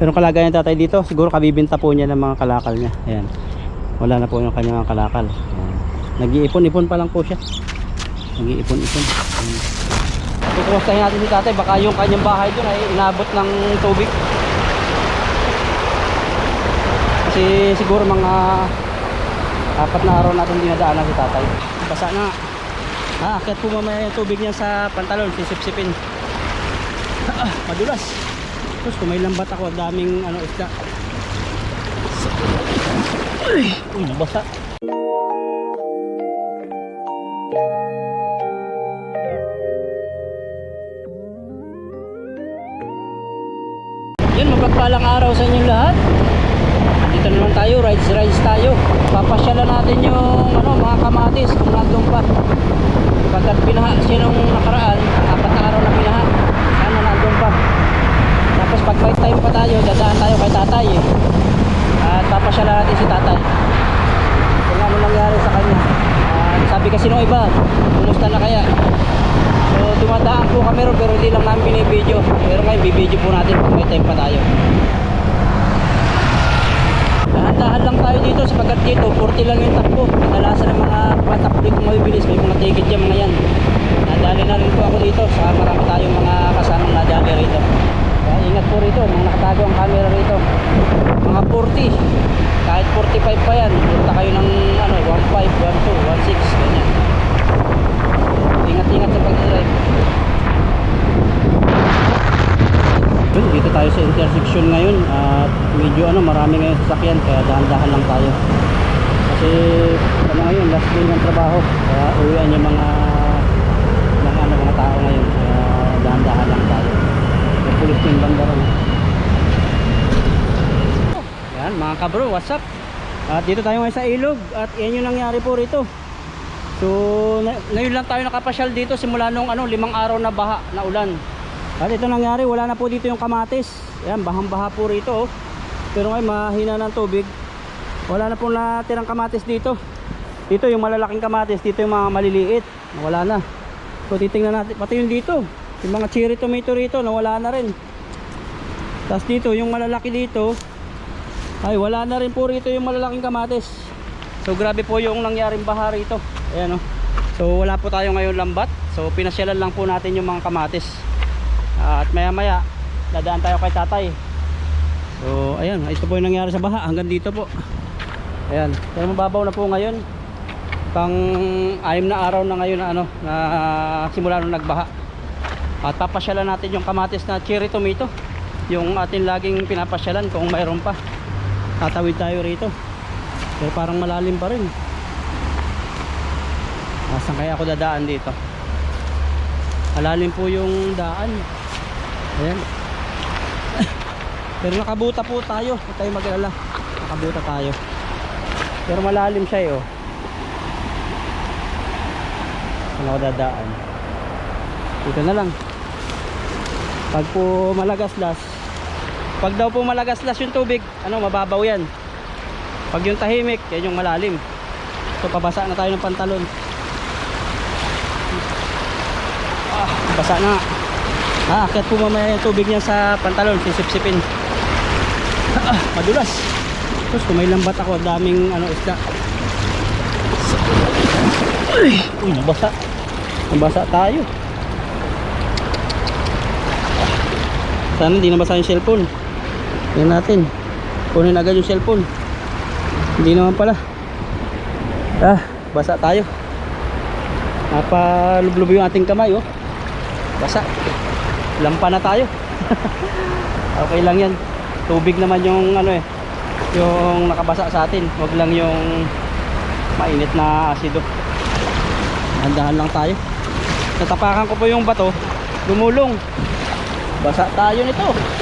Pero kalagayan ng tatay dito, siguro kabibinta po niya ng mga kalakal niya. Ayan. Wala na po yung kanyang kalakal. Nag-iipon-ipon pa lang po siya. Nag-iipon-ipon. Kukumustahin natin si tatay, baka yung kanyang bahay doon ay inabot ng tubig. Kasi siguro mga apat na araw natin dinadaanan si tatay. Basa na. Ah, akit po mamaya yung tubig niya sa pantalon, sisip-sipin. Ah, madulas. Tapos kung may lambat ako, daming ano isda. Uy, nabasa. Yun, mapagpalang araw sa inyong lahat. Dito naman tayo, rides rides tayo. Papasyalan natin yung ano, mga kamatis kung nandun pa. Pagkat binaha siya nung nakaraan, apat na araw na binaha. Sana nandun pa. Tapos pag may time pa tayo, dadaan tayo kay tatay eh. At papasyalan natin si tatay. Kung ano nangyari sa kanya. At sabi kasi nung iba, kumusta na kaya? So dumadaan po kami ron pero hindi lang namin binibideo. Pero ngayon bibideo po natin pag may time pa tayo. Dahan-dahan lang tayo dito sapagkat dito 40 lang yung takbo. Kadalasan ng mga patakbo dito mabibilis. May mga ticket dyan mga yan. Nadali na rin po ako dito sa marami tayong mga kasamang nadali rito. Kaya ingat po rito, mga nakatago ang camera rito. Mga 40. Kahit 45 pa yan. Punta kayo ng ano, 15, 12, 16, ganyan. Ingat-ingat sa pag-drive. Dito tayo sa intersection ngayon at medyo ano marami ngayon sasakyan kaya dahan-dahan lang tayo kasi ano ngayon last day ng trabaho kaya uwian yung mga ano mga tao ngayon kaya dahan-dahan lang tayo may pulis yung banda ron yan mga kabro what's up at dito tayo ngayon sa ilog at yan yung nangyari po rito so ngayon lang tayo nakapasyal dito simula nung ano limang araw na baha na ulan at ito nangyari, wala na po dito yung kamatis. Yan, bahang-baha po rito. Oh. Pero ngayon, mahina ng tubig. Wala na pong natirang kamatis dito. Dito yung malalaking kamatis, dito yung mga maliliit. Wala na. So titingnan natin, pati yung dito. Yung mga cherry tomato rito, nawala na rin. Tapos dito, yung malalaki dito, ay wala na rin po rito yung malalaking kamatis. So grabe po yung nangyaring baha rito. Ayan oh. So wala po tayo ngayon lambat. So pinasyalan lang po natin yung mga kamatis. At maya maya dadaan tayo kay tatay so ayan ito po yung nangyari sa baha hanggang dito po ayan pero mababaw na po ngayon pang anim na araw na ngayon na ano na simula nung nagbaha at papasyalan natin yung kamatis na cherry tomato yung atin laging pinapasyalan kung mayroon pa tatawid tayo rito pero parang malalim pa rin Nasaan kaya ako dadaan dito? Malalim po yung daan. Ayan. Pero nakabuta po tayo. Huwag tayo mag-alala. Nakabuta tayo. Pero malalim siya eh oh. Saan ako dadaan? Dito na lang. Pag po malagaslas, pag daw po malagaslas yung tubig, ano, mababaw yan. Pag yung tahimik, yan yung malalim. So pabasa na tayo ng pantalon. Ah, basa na. Ah, akit po mamaya yung tubig niya sa pantalon, sisip-sipin. Ah, madulas. Tapos kung may lambat ako, daming ano isda. Uy, nabasa. Nabasa tayo. Sana hindi nabasa yung cellphone. Yan natin. Kunin agad yung cellphone. Hindi naman pala. Ah, basa tayo. Napalublob yung ating kamay oh. Basa. Lampa na tayo. okay lang yan. Tubig naman yung ano eh. Yung nakabasa sa atin. Huwag lang yung mainit na asido. Handahan lang tayo. Natapakan ko po yung bato. Gumulong. Basa tayo nito.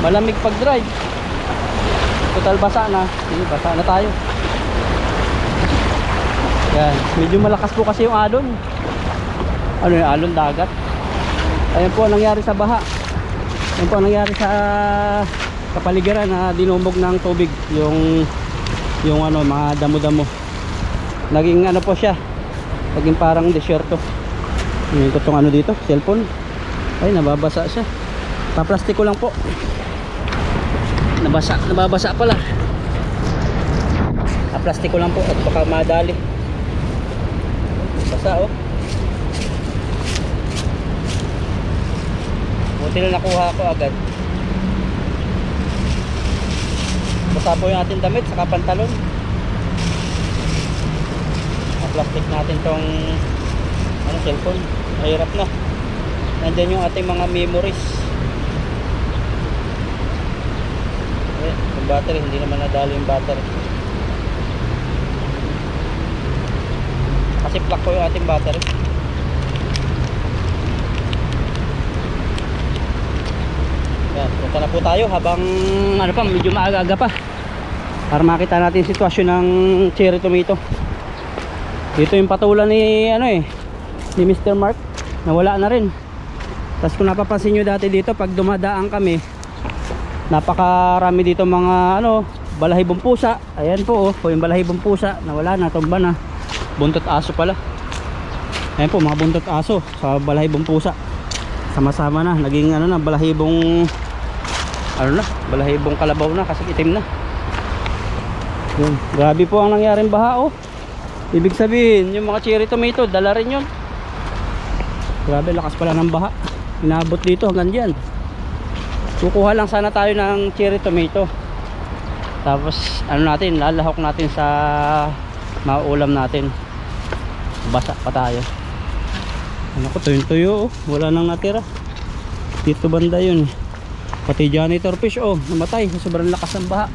Malamig pag drive. Total basa na. Sige, basa na tayo. Yan. Medyo malakas po kasi yung alon. Ano yung alon dagat. Ayan po ang nangyari sa baha. Ayan po ang nangyari sa kapaligiran na dinumog ng tubig yung yung ano mga damo-damo. Naging ano po siya. Naging parang desierto. Yung itong ano dito, cellphone. Ay nababasa siya. Paplastiko lang po. Nabasa, nababasa pala. Ah, plastiko lang po at baka madali. Basa oh. Buti na nakuha ko agad. Basa po yung ating damit saka pantalon. Na-plastic natin tong ano, cellphone. Mahirap na. Nandyan yung ating mga memories. Eh, yung battery, hindi naman nadali yung battery. Kasi plug ko yung ating battery. Yan, punta na po tayo habang ano pa, medyo maaga-aga pa. Para makita natin sitwasyon ng cherry tomato. Dito yung patulan ni ano eh, ni Mr. Mark. Nawala na rin. Tapos kung napapansin nyo dati dito pag dumadaan kami, napakarami dito mga ano, balahibong pusa. Ayan po oh, yung balahibong pusa. Nawala na, tumba na. Buntot aso pala. Ayan po, mga buntot aso sa balahibong pusa. Sama-sama na, naging ano na, balahibong ano na, balahibong kalabaw na kasi itim na. Yun, grabe po ang nangyaring baha oh. Ibig sabihin, yung mga cherry tomato, dala rin yun. Grabe, lakas pala ng baha. Inabot dito hanggang dyan. Kukuha lang sana tayo ng cherry tomato. Tapos, ano natin, lalahok natin sa maulam natin. Basa pa tayo. Ano ko, tuyong tuyo oh. Wala nang natira. Dito banda yun. Pati janitor fish oh, namatay sobrang lakas ng baha.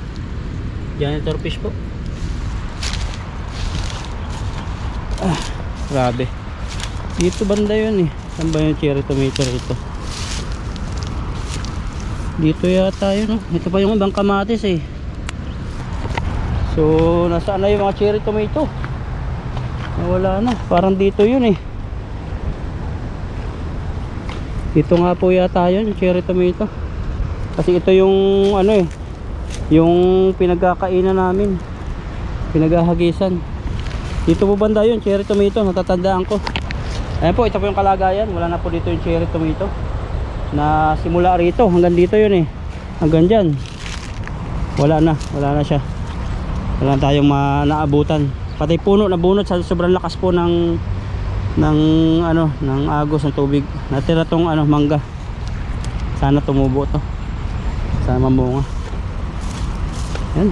Janitor fish po. Ah, grabe. Dito banda yun eh. Saan yung cherry tomato rito? Dito yata yun oh. Ito pa yung ibang kamatis eh. So, nasaan na yung mga cherry tomato? Nawala na. Parang dito yun eh. Dito nga po yata yun, cherry tomato. Kasi ito yung ano eh, yung pinagkakainan namin. Pinaghahagisan. Dito po banda yun, cherry tomato, natatandaan ko. Ayan po, ito po yung kalagayan. Wala na po dito yung cherry tomato. Na simula rito, hanggang dito yun eh. Hanggang dyan. Wala na, wala na siya. Wala na tayong naabutan. Pati puno na bunot sa sobrang lakas po ng ng ano, ng agos ng tubig. Natira tong ano, mangga. Sana tumubo to. Sana mamunga. Yan.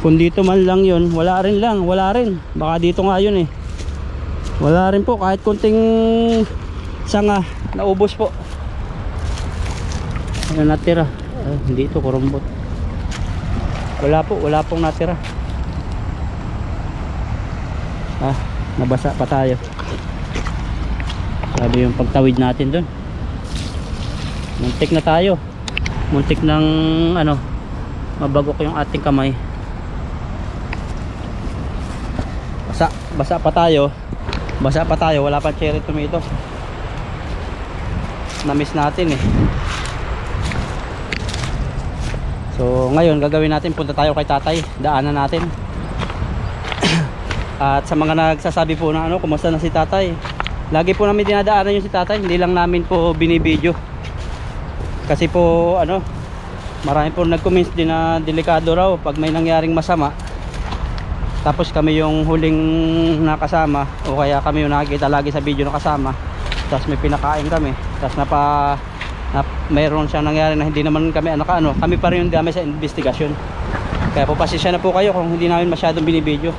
Kung dito man lang yun, wala rin lang, wala rin. Baka dito nga yun eh. Wala rin po, kahit kunting sanga, naubos po. Ano natira? Ah, hindi ito, kurumbot. Wala po, wala pong natira. Ah, nabasa pa tayo. Sabi yung pagtawid natin dun. Muntik na tayo. Muntik ng ano, mabagok yung ating kamay. Basa, basa pa tayo. Basa pa tayo, wala pa cherry tomato. Na-miss natin eh. So, ngayon gagawin natin punta tayo kay tatay. Daanan natin. At sa mga nagsasabi po na ano, kumusta na si tatay? Lagi po namin dinadaanan yung si tatay, hindi lang namin po binibideo. Kasi po ano, marami po nag-comments din na delikado raw pag may nangyaring masama. Tapos kami yung huling nakasama o kaya kami yung nakikita lagi sa video na kasama. Tapos may pinakain kami. Tapos napa na, mayroon siyang nangyari na hindi naman kami ano ka ano, kami pa rin yung dami sa investigasyon. Kaya po pasensya na po kayo kung hindi namin masyadong binibideo.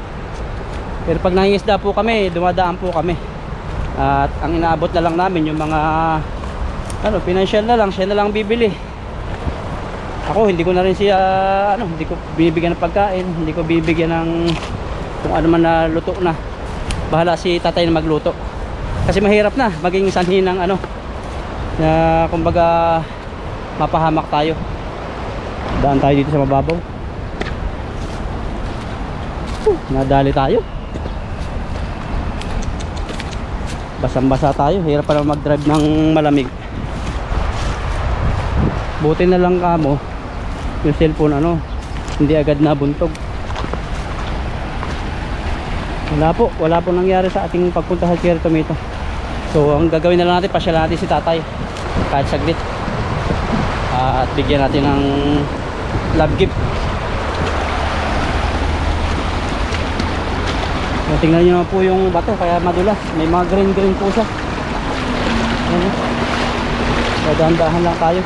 Pero pag nangingisda po kami, dumadaan po kami. At ang inaabot na lang namin yung mga ano, financial na lang, siya na lang bibili. Ako hindi ko na rin siya ano, hindi ko binibigyan ng pagkain, hindi ko bibigyan ng kung ano man na luto na. Bahala si tatay na magluto. Kasi mahirap na maging sanhi ng ano na kumbaga mapahamak tayo. Daan tayo dito sa mababaw. Uh, nadali tayo. Basang-basa tayo. Hirap pa naman mag-drive ng malamig. Buti na lang kamo yung cellphone ano, hindi agad nabuntog. Wala po, wala po nangyari sa ating pagpunta sa Cherry Tomato. So, ang gagawin na lang natin, pasyal natin si tatay. Kahit saglit. at bigyan natin ng love gift. So, tingnan nyo po yung bato kaya madulas. May mga green green po siya. Ayan. So, dahan-dahan lang tayo.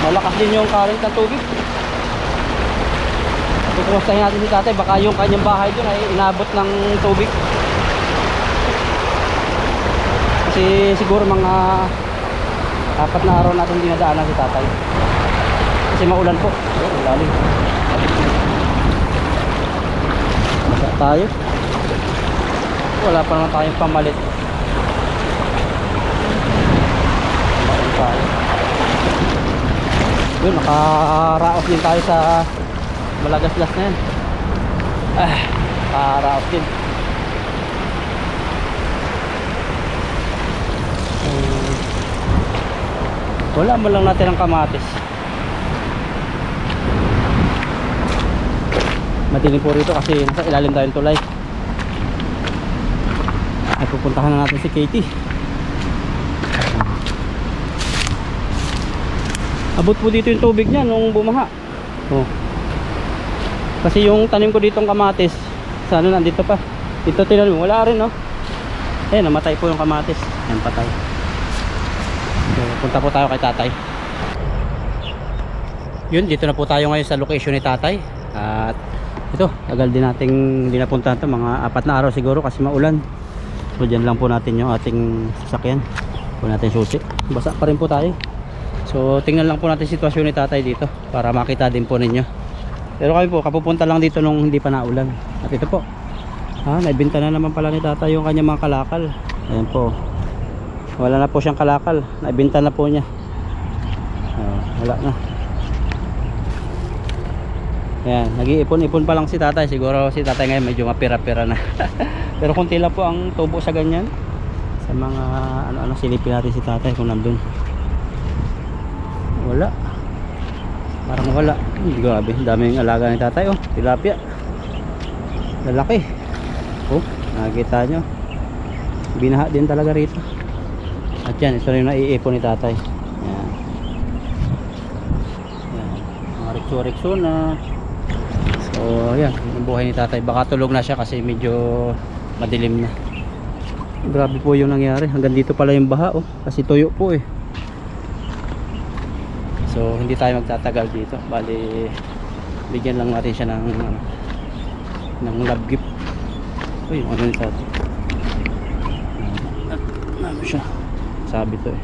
Malakas din yung current ng tubig. Tutumustahin natin si tatay. Baka yung kanyang bahay doon ay inabot ng tubig. Kasi siguro mga apat na araw natin dinadaanan si tatay. Kasi maulan po. Ayan, malalim. Basa tayo. Wala pa naman tayong pamalit. Wala tayo. Yun, nakaraos din tayo sa malagaslas na yan. Ah, nakaraos din. Wala mo lang natin ang kamatis. Madilim po rito kasi nasa ilalim tayo ng tulay. Ay pupuntahan na natin si Katie. Abot po dito yung tubig niya nung bumaha. Oh. Kasi yung tanim ko ditong kamatis, sa ano nandito pa. Dito tinanim, wala rin no. Eh, namatay po yung kamatis. Yan patay. So, punta po tayo kay tatay. Yun, dito na po tayo ngayon sa location ni tatay. At ito, tagal din nating hindi napuntahan to mga apat na araw siguro kasi maulan. So dyan lang po natin yung ating sasakyan. Po natin susi. Basa pa rin po tayo. So tingnan lang po natin sitwasyon ni tatay dito para makita din po ninyo. Pero kami po, kapupunta lang dito nung hindi pa naulan. At ito po, ha, naibenta na naman pala ni tatay yung kanyang mga kalakal. Ayan po. Wala na po siyang kalakal. Naibenta na po niya. Ah, wala na. Ayan, nag-iipon-ipon pa lang si tatay. Siguro si tatay ngayon medyo mapira-pira na. Pero kunti lang po ang tubo sa ganyan. Sa mga ano-ano silipin natin si tatay kung nandun. Wala. Parang wala. Hindi grabe. Daming alaga ni tatay. Oh, tilapia. Lalaki. Oh, nakikita nyo. Binaha din talaga rito. Yan, ito rin yung naiipon ni tatay. Yan. Yan. Mga rikso-rikso na. So, yan. Yung buhay ni tatay. Baka tulog na siya kasi medyo madilim na. Grabe po yung nangyari. Hanggang dito pala yung baha. Oh. Kasi tuyo po eh. So, hindi tayo magtatagal dito. Bali, bigyan lang natin siya ng ano, ng love gift. Uy, ano ni tatay? Ano siya? Sabi to eh.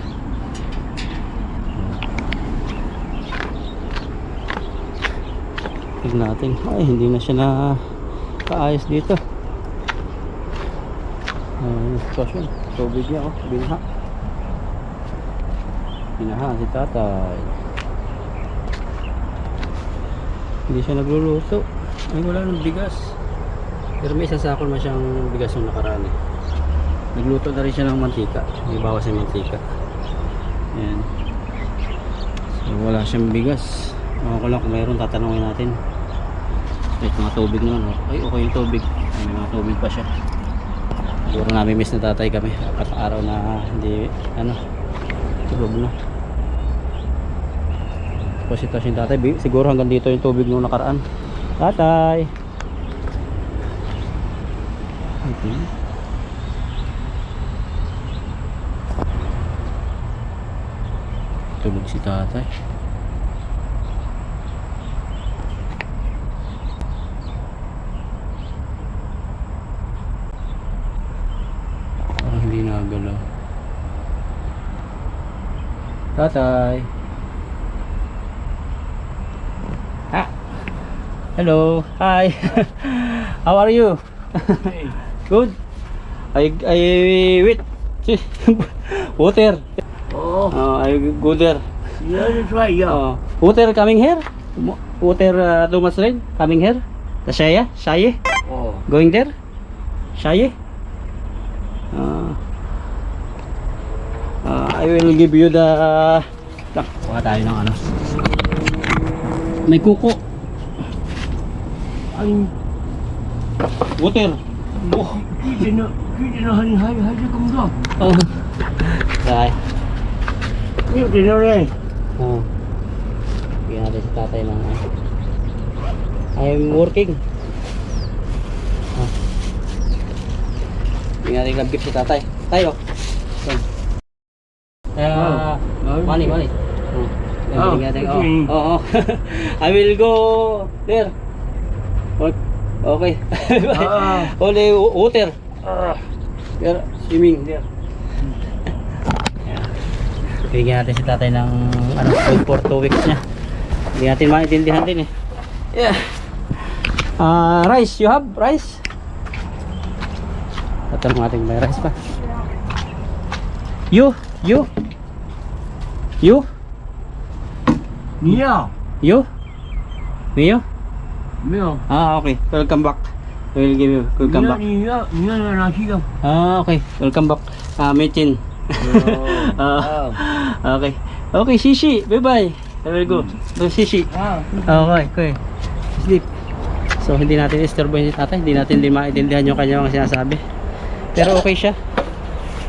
Tignan natin. Ay, hindi na siya na kaayos dito. Ay, yung sitwasyon. Tubig niya, oh. Binaha. Binaha si tatay. Hindi siya nagluluto. Ay, wala ng bigas. Pero may isa sakol man siyang bigas yung nakaraan eh. Nagluto na rin siya ng mantika. May bawas yung mantika. Ayan. So, wala siyang bigas. Ewan ko lang kung mayroon, tatanungin natin. May mga tubig naman. Oh. Ay, okay yung tubig. Ay, may mga tubig pa siya. Siguro namin miss na tatay kami. Apat araw na hindi, ano, tulog na. So, sitwasyon ni tatay. Siguro hanggang dito yung tubig nung nakaraan. Tatay! Okay. Tulog si tatay. Parang hindi nagalaw. Tatay. Ha? Hello. Hi. How are you? Good. I I wait. Water. Oh, Uh, I go there. yeah, that's right, yeah. Uh, water coming here. Water uh, Thomas Rain coming here. The Shaya, Shaye, Oh, going there. Shaye. Uh, uh, I will give you the Lang, kuha tayo ng ano. May kuko. I'm. Water. Oh, nak hari hari hari kamu dah. Oh. Dai. Nak ni. Oh. Bigyan natin si tatay ng ano. I'm working. Ah. Bigyan natin gift si tatay. Tayo. Yan. Kaya, Oh. money, money. Oh. Yan, Oh. Oh, okay. oh, oh. I will go there. Okay. Ah. Only water. There, swimming there. Bigyan natin si tatay ng ano, food for 2 weeks niya. Hindi natin maintindihan din eh. Yeah. Ah, rice, you have rice? Tatanong natin may rice pa. You, you, you, Mia. you, Mio? Mia. Ah, okay. Welcome back. I will give you welcome back. Mia, Mia na nasi ka. Ah, okay. Welcome back. Ah, Mechin. Ah, okay. Okay, Shishi. Bye-bye. I will go. So, Shishi. Ah. Okay, okay. Sleep. So, hindi natin istorbohin si tatay. Hindi natin din maintindihan yung kanya mga sinasabi. Pero okay siya.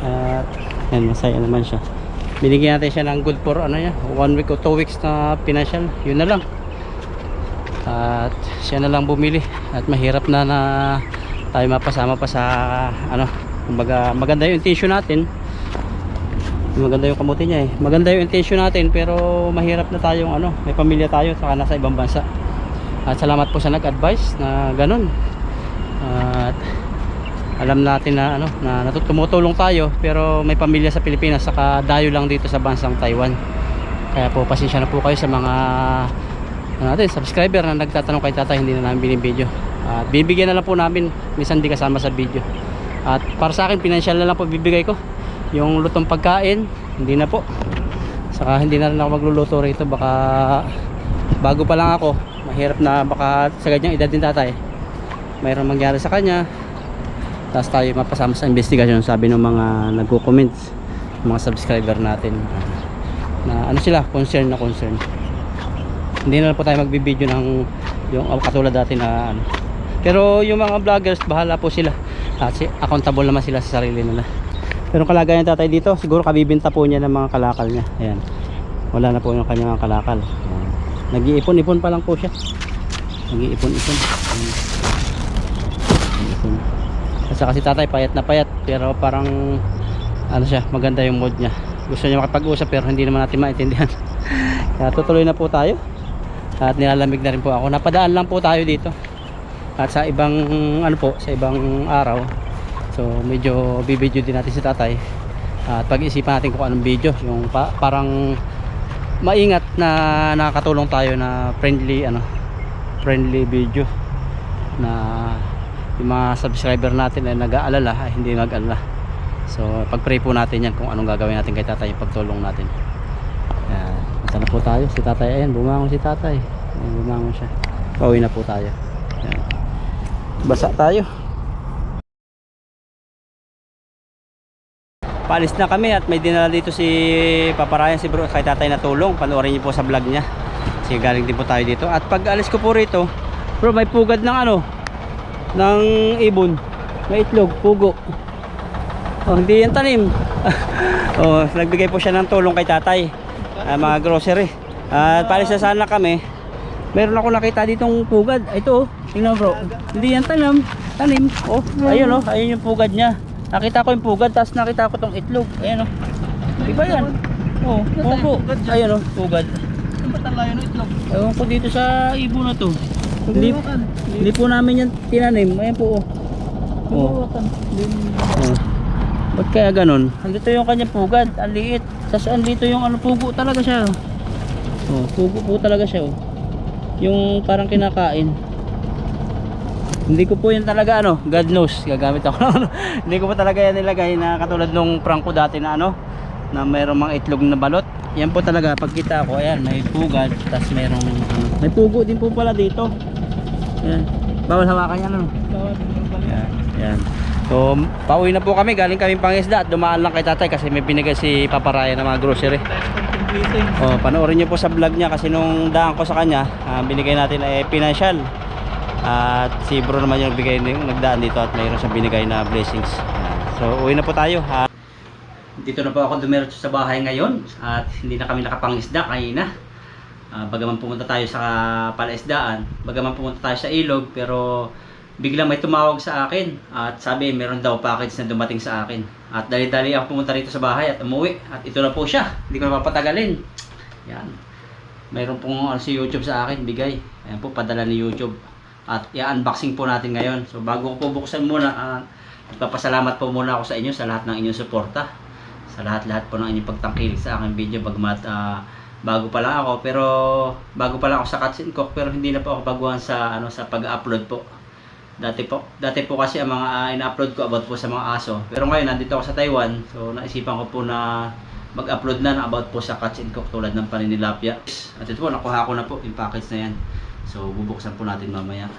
At, yan, masaya naman siya. Binigyan natin siya ng good for ano niya, one week o two weeks na financial. Yun na lang. At siya na lang bumili. At mahirap na na tayo mapasama pa sa ano, kumbaga maganda yung intention natin. Maganda yung kamuti niya eh. Maganda yung intention natin pero mahirap na tayong ano, may pamilya tayo saka nasa ibang bansa. At salamat po sa nag-advise na ganun. At alam natin na ano, na natut- tayo pero may pamilya sa Pilipinas saka dayo lang dito sa bansang Taiwan. Kaya po pasensya na po kayo sa mga ano natin, subscriber na nagtatanong kay tatay hindi na namin binibideo. At bibigyan na lang po namin minsan di kasama sa video. At para sa akin financial na lang po bibigay ko. Yung lutong pagkain, hindi na po. Saka hindi na rin ako magluluto rito baka bago pa lang ako, mahirap na baka sa ganyang edad din tatay. Mayroon mangyari sa kanya. Tapos tayo mapasama sa investigation sabi ng mga nagko-comments, mga subscriber natin na ano sila, concern na concern hindi na lang po tayo magbibideo ng yung katulad dati na ano. pero yung mga vloggers bahala po sila kasi accountable naman sila sa sarili nila pero kalagayan tatay dito siguro kabibinta po niya ng mga kalakal niya. Ayan. Wala na po yung kanyang kalakal. Nag-iipon-ipon pa lang po siya. Nag-iipon-ipon. Nag-iipon. kasi kasi tatay payat na payat. Pero parang ano siya maganda yung mood niya. Gusto niya makapag-usap pero hindi naman natin maintindihan. Kaya tutuloy na po tayo. At nilalamig na rin po ako. Napadaan lang po tayo dito. At sa ibang ano po sa ibang araw so medyo bibideo din natin si tatay at pag-isipan natin kung anong video yung pa, parang maingat na nakakatulong tayo na friendly ano friendly video na yung mga subscriber natin ay nag-aalala hindi nag-alala so pag-pray po natin yan kung anong gagawin natin kay tatay yung pagtulong natin yan na po tayo. Si tatay, ayan, bumangon si tatay. Bumangon siya. Pauwi na po tayo. Ayan. Basa tayo. Paalis na kami at may dinala dito si Papa Ryan, si bro, kay tatay na tulong. Panoorin niyo po sa vlog niya. Kasi galing din po tayo dito. At pag alis ko po rito, bro, may pugad ng ano, ng ibon. May itlog, pugo. Oh, hindi yan tanim. oh, nagbigay po siya ng tulong kay tatay ah, mga grocery at palis na sana kami meron ako nakita ditong pugad ito oh tingnan bro hindi yan tanim tanim oh ayun oh ayun yung pugad niya nakita ko yung pugad tapos nakita ko tong itlog ayun oh iba yan oh pugo ayun oh pugad ewan ko dito sa ibo na to hindi, hindi po namin yan tinanim ayan po oh oh, oh. Ba't kaya ganun? Andito yung kanyang pugad, ang liit. Tapos andito yung ano, pugo talaga siya. Oh, pugo po talaga siya. Oh. Yung parang kinakain. Hindi ko po yan talaga ano, God knows, gagamit ako ano. Hindi ko po talaga yan nilagay na katulad nung prank ko dati na ano, na mayroong mga itlog na balot. Yan po talaga, pagkita ko, ayan, may pugad, tapos mayroong, ano, may pugo din po pala dito. Ayan. Bawal hawakan yan, ano? Yan, yan. So, pauwi na po kami. Galing kami pangisda at dumaan lang kay tatay kasi may binigay si Papa Ryan ng mga grocery. Oh, panoorin niyo po sa vlog niya kasi nung daan ko sa kanya, ah, binigay natin ay financial. At si bro naman yung nagbigay nagdaan dito at mayroon siyang binigay na blessings. So, uwi na po tayo. Ah, dito na po ako dumiretso sa bahay ngayon at hindi na kami nakapangisda kanina. Ah, bagaman pumunta tayo sa palaisdaan, bagaman pumunta tayo sa ilog, pero biglang may tumawag sa akin at sabi meron daw package na dumating sa akin. At dali-dali ako pumunta rito sa bahay at umuwi at ito na po siya. Hindi ko na papatagalin. Yan. Mayroon pong ano, si YouTube sa akin, bigay. Ayan po, padala ni YouTube. At i-unboxing po natin ngayon. So bago ko po buksan muna, ah, Nagpapasalamat po muna ako sa inyo sa lahat ng inyong suporta. Sa lahat-lahat po ng inyong pagtangkilik sa aking video. Bagmat ah, bago pa lang ako. Pero bago pa lang ako sa and Cook. Pero hindi na po ako baguhan sa, ano, sa pag-upload po. Dati po, dati po kasi ang mga ah, ina-upload ko about po sa mga aso. Pero ngayon nandito ako sa Taiwan. So naisipan ko po na mag-upload na na about po sa Cuts and Cook tulad ng paninilapia. At ito po, nakuha ko na po yung package na yan. So bubuksan po natin mamaya.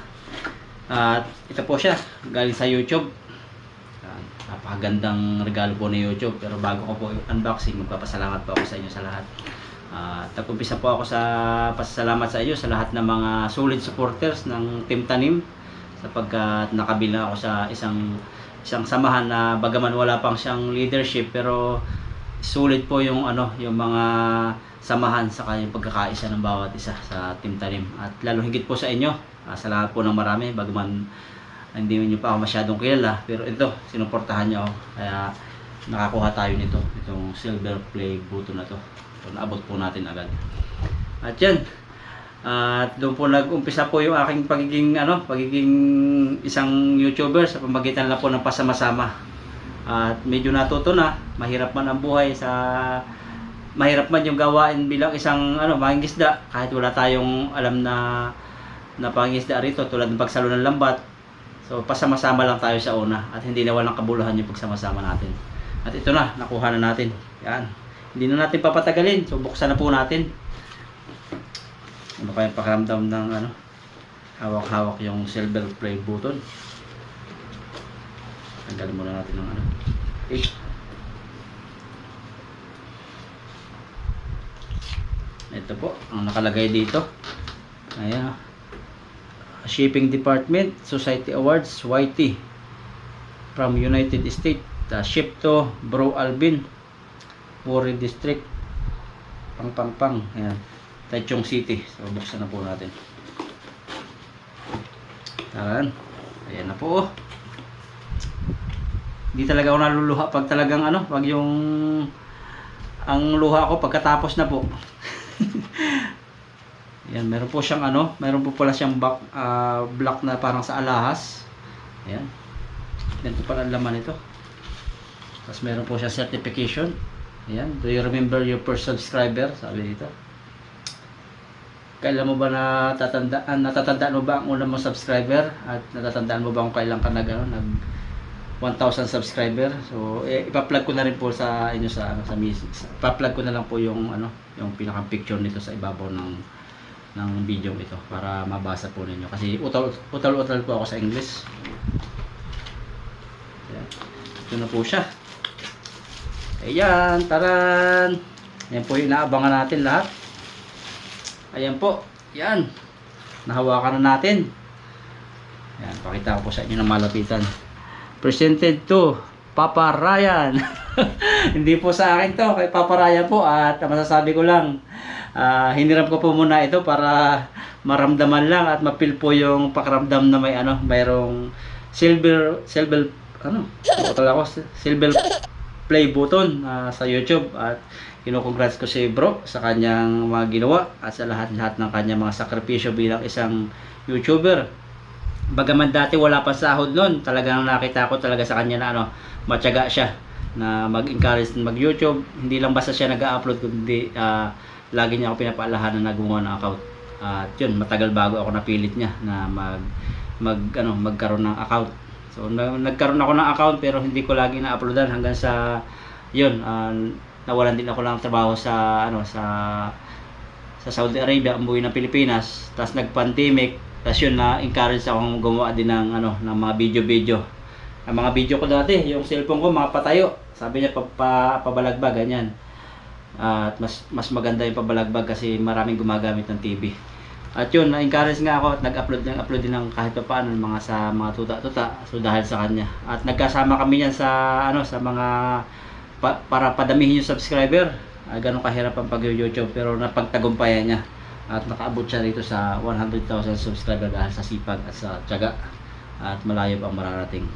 At ito po siya, galing sa YouTube. Yan, napakagandang regalo po ni YouTube. Pero bago ko po unboxing, magpapasalamat po ako sa inyo sa lahat. At nag-umpisa po ako sa pasasalamat sa inyo sa lahat ng mga solid supporters ng Team Tanim sapagkat nakabila ako sa isang isang samahan na bagaman wala pang siyang leadership pero sulit po yung ano yung mga samahan sa kanyang pagkakaisa ng bawat isa sa Team Tanim. At lalo higit po sa inyo ah, sa lahat po ng marami bagaman hindi niyo pa ako masyadong kilala pero ito sinuportahan niyo ako kaya nakakuha tayo nito itong silver play button na to. So, naabot po natin agad. At yan at doon po nag-umpisa po yung aking pagiging ano pagiging isang YouTuber sa pamagitan lang po ng pasama-sama. At medyo natuto na mahirap man ang buhay sa mahirap man yung gawain bilang isang ano mangingisda. Kahit wala tayong alam na na pangingisda rito tulad ng pagsalo ng lambat. So pasama-sama lang tayo sa una at hindi na walang kabuluhan yung pagsama-sama natin. At ito na nakuha na natin. Yan. Hindi na natin papatagalin. So buksan na po natin. Ano kayang pakiramdam ng ano hawak-hawak yung silver play button? Tanggalin muna natin ng ano eh. Ito po ang nakalagay dito ayan shipping department society awards YT from United States the ship to Bro Alvin Warren District pang pang pang ayan Taichung City so buksan na po natin Ayan. Ayan na po. oh. Hindi talaga ako naluluha pag talagang ano, pag yung ang luha ko pagkatapos na po. Ayan, meron po siyang ano, meron po pala siyang back, ah, block na parang sa alahas. Ayan. Ganito pala ang laman ito. Tapos meron po siya certification. Ayan, do you remember your first subscriber? Sabi dito. Kailan mo ba natatandaan, natatandaan mo ba ang una mong subscriber? At natatandaan mo ba kung kailan ka nag, ano, nag 1,000 subscriber? So, eh, ipa-plug ko na rin po sa inyo sa ano sa music. Ipa-plug ko na lang po yung ano, yung pinaka picture nito sa ibabaw ng ng video ito para mabasa po ninyo kasi utal utal utal po ako sa English. Ayan. Ito na po siya. Ayan, taran. Yan po yung inaabangan natin lahat. Ayan po. Yan. Nahawakan na natin. Ayan, pakita ko po sa inyo ng malapitan. Presented to Papa Ryan. Hindi po sa akin to, kay Papa Ryan po. At masasabi ko lang, ah, hiniram ko po muna ito para maramdaman lang at mapil po yung pakiramdam na may ano, mayroong silver, silver, ano, total ako, silver play button ah, sa YouTube at kinukongrats ko si bro sa kanyang mga ginawa at sa lahat-lahat ng kanyang mga sakripisyo bilang isang YouTuber. Bagaman dati wala pa sahod noon, talagang nakita ko talaga sa kanya na ano, matyaga siya na mag-encourage mag-YouTube. Hindi lang basta siya nag-upload kundi ah, lagi niya ako pinapaalahan na nagawa ng account. At yun, matagal bago ako napilit niya na mag mag ano, magkaroon ng account. So na, nagkaroon ako ng account pero hindi ko lagi na-uploadan hanggang sa yun, ah, nawalan din ako ng trabaho sa ano sa sa Saudi Arabia, umuwi ng Pilipinas, tapos nag-pandemic, tapos yun na encourage akong gumawa din ng ano ng mga video-video. Ang mga video ko dati, yung cellphone ko mga patayo. Sabi niya pa, pa ganyan. At mas mas maganda yung pabalagbag kasi maraming gumagamit ng TV. At yun, na-encourage nga ako at nag-upload ng upload din ng kahit pa paano mga sa mga tuta-tuta. So dahil sa kanya. At nagkasama kami yan sa ano sa mga pa- para padamihin yung subscriber. Uh, ganun kahirap ang pag-YouTube pero napagtagumpayan niya. At nakaabot siya rito sa 100,000 subscriber dahil sa sipag at sa tiyaga. At malayo ang mararating.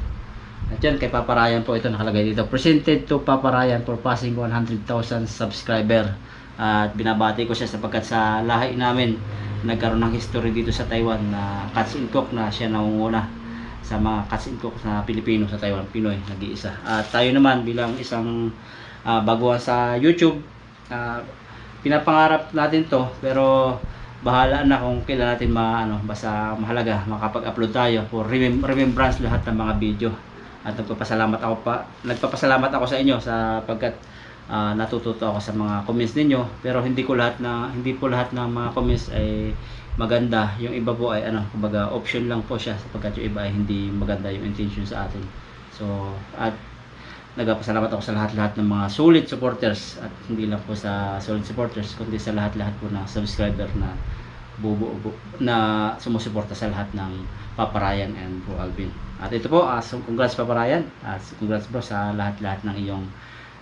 At yan, kay Papa Ryan po ito nakalagay dito. Presented to Papa Ryan for passing 100,000 subscriber. At binabati ko siya sapagkat sa lahi namin nagkaroon ng history dito sa Taiwan na Cats and Cook na siya nangunguna sa mga Cats and Cook na Pilipino sa Taiwan, Pinoy, nag-iisa. At tayo naman bilang isang ah, baguhan sa YouTube, ah, pinapangarap natin to pero bahala na kung kailan natin ma ano basta mahalaga makapag-upload tayo for remem- remembrance lahat ng mga video. At nagpapasalamat ako pa nagpapasalamat ako sa inyo sa pagkat ah, natututo ako sa mga comments ninyo. Pero hindi ko lahat na hindi po lahat ng mga comments ay maganda. Yung iba po ay ano kumbaga option lang po siya sapagkat yung iba ay hindi maganda yung intention sa atin. So at nagpapasalamat ako sa lahat-lahat ng mga solid supporters at hindi lang po sa solid supporters kundi sa lahat-lahat po ng subscriber na bubuo bu- na sumusuporta sa lahat ng Papa Ryan and Bro Alvin. At ito po, uh, congrats Papa Ryan at congrats bro sa lahat-lahat ng iyong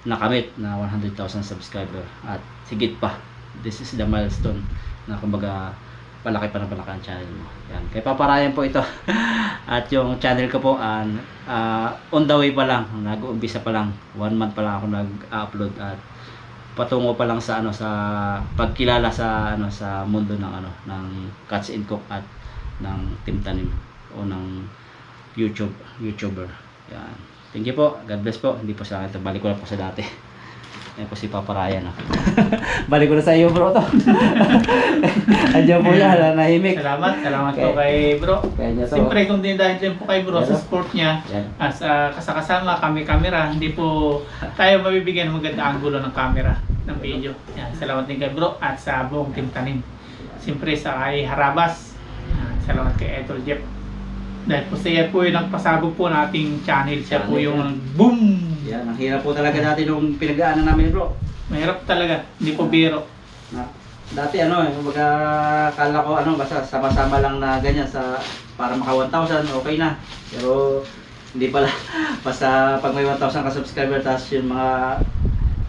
nakamit na 100,000 subscriber at higit pa. This is the milestone na kumbaga palaki pa ng palaki ang channel mo. Yan. Kay Papa Ryan po ito. At yung channel ko po, ah, ah, on the way pa lang. Nag-uumpisa pa lang. One month pa lang ako nag-upload at patungo pa lang sa ano sa pagkilala sa ano sa mundo ng ano ng Cats and Cook at ng Team Tanim o ng YouTube YouTuber. Yan. Thank you po. God bless po. Hindi po sa akin. Balik ko na po sa dati. Yan po si Papa Ryan. Oh. Balik ko na sa iyo bro to. Andiyan po yan. Nahimik. Salamat, salamat po kay bro. Kaya niya to. Siyempre kung din dahil din po kay bro sa Pero- sport niya, Yan. as uh, kasakasama kami camera, hindi po tayo mabibigyan ng maganda anggulo ng camera ng video. Yan, salamat din kay bro at sa buong team tanim. Siyempre sa kay Harabas, yan, salamat kay Edol Jeff. Dahil po siya po yung nagpasabog po nating channel. Siya po Channel yung boom! Yan, ang hirap po talaga dati nung pinag-aanan namin bro. Mahirap talaga, hindi po biro. Na, dati ano eh, kumbaga kala ko ano, basta sama-sama lang na ganyan sa para maka 1,000, okay na. Pero hindi pala. Basta pag may 1,000 ka subscriber, tapos yung mga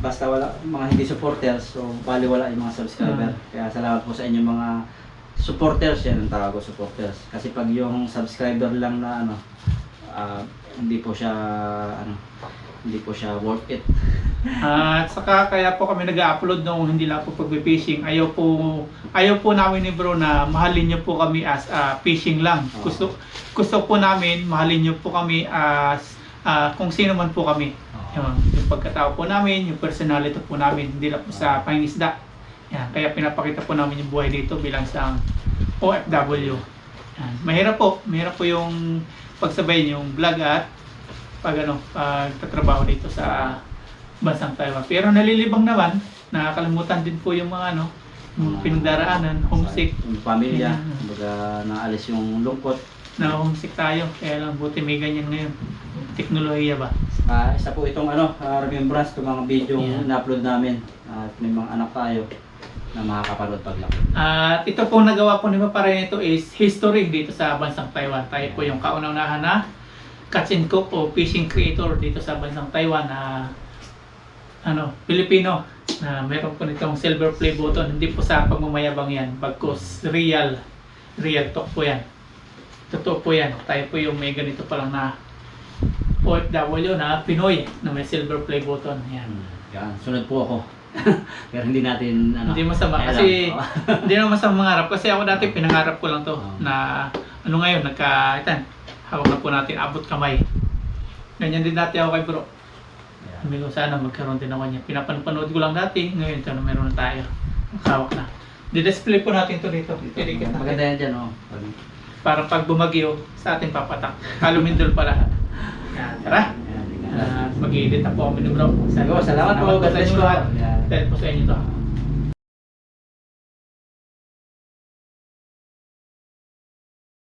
basta wala mga hindi supporters, so bali wala yung mga subscriber. Kaya salamat po sa inyong mga supporters, yan ang tawag ko supporters. Kasi pag yung subscriber lang na ano, ah, hindi po siya ano, hindi po siya worth it. At saka kaya po kami nag-upload nung hindi lang po pag-fishing. Ayaw po ayaw po namin ni bro na mahalin niyo po kami as ah, fishing lang. Oo. Gusto gusto po namin mahalin niyo po kami as ah, kung sino man po kami. Yung, yung pagkatao po namin, yung personality po namin, hindi lang po sa pangingisda. Yan, kaya pinapakita po namin yung buhay dito bilang isang OFW. Yan. Mahirap po, mahirap po yung pagsabayin yung vlog at pag ano, pagtatrabaho dito sa bansang Taiwan. Pero nalilibang naman, nakakalimutan din po yung mga ano, yung pinagdaraanan, homesick, Yung pamilya, kumbaga naalis yung lungkot. na homesick tayo. Kaya lang buti may ganyan ngayon. Teknolohiya ba? Ah, isa po itong ano, ah, remembrance ng mga video Yeah. na-upload namin. At may mga anak tayo na makakapanood paglaki. At ito po nagawa po ni Papa Ren ito is history dito sa bansang Taiwan. Tayo po yung kauna-unahan na catch and cook o fishing creator dito sa bansang Taiwan na ano, Pilipino na meron po nitong silver play button. Hindi po sa pagmamayabang yan. Bagkus real, real talk po yan. Totoo po yan. Tayo po yung may ganito pa lang na OFW na Pinoy na may silver play button. Yan. Hmm. Yan, sunod po ako. Pero hindi natin ano. Hindi masama kaya kasi hindi naman masama mangarap kasi ako dati pinangarap ko lang to na ano ngayon nagka itan hawak na po natin abot kamay. Ganyan din dati ako kay bro. Yan. Sabi ko sana magkaroon din ako niya. Pinapanood ko lang dati, ngayon ito na meron na tayo. Hawak na. Di-display po natin to dito. Didikit Maganda yan dyan, oh. Para pag bumagyo, sa atin papatak. Alumindol pa lahat. Yan, tara. Uh, mag-edit na po kami ni bro. Salamat po. God bless po. Dahil po sa inyo to.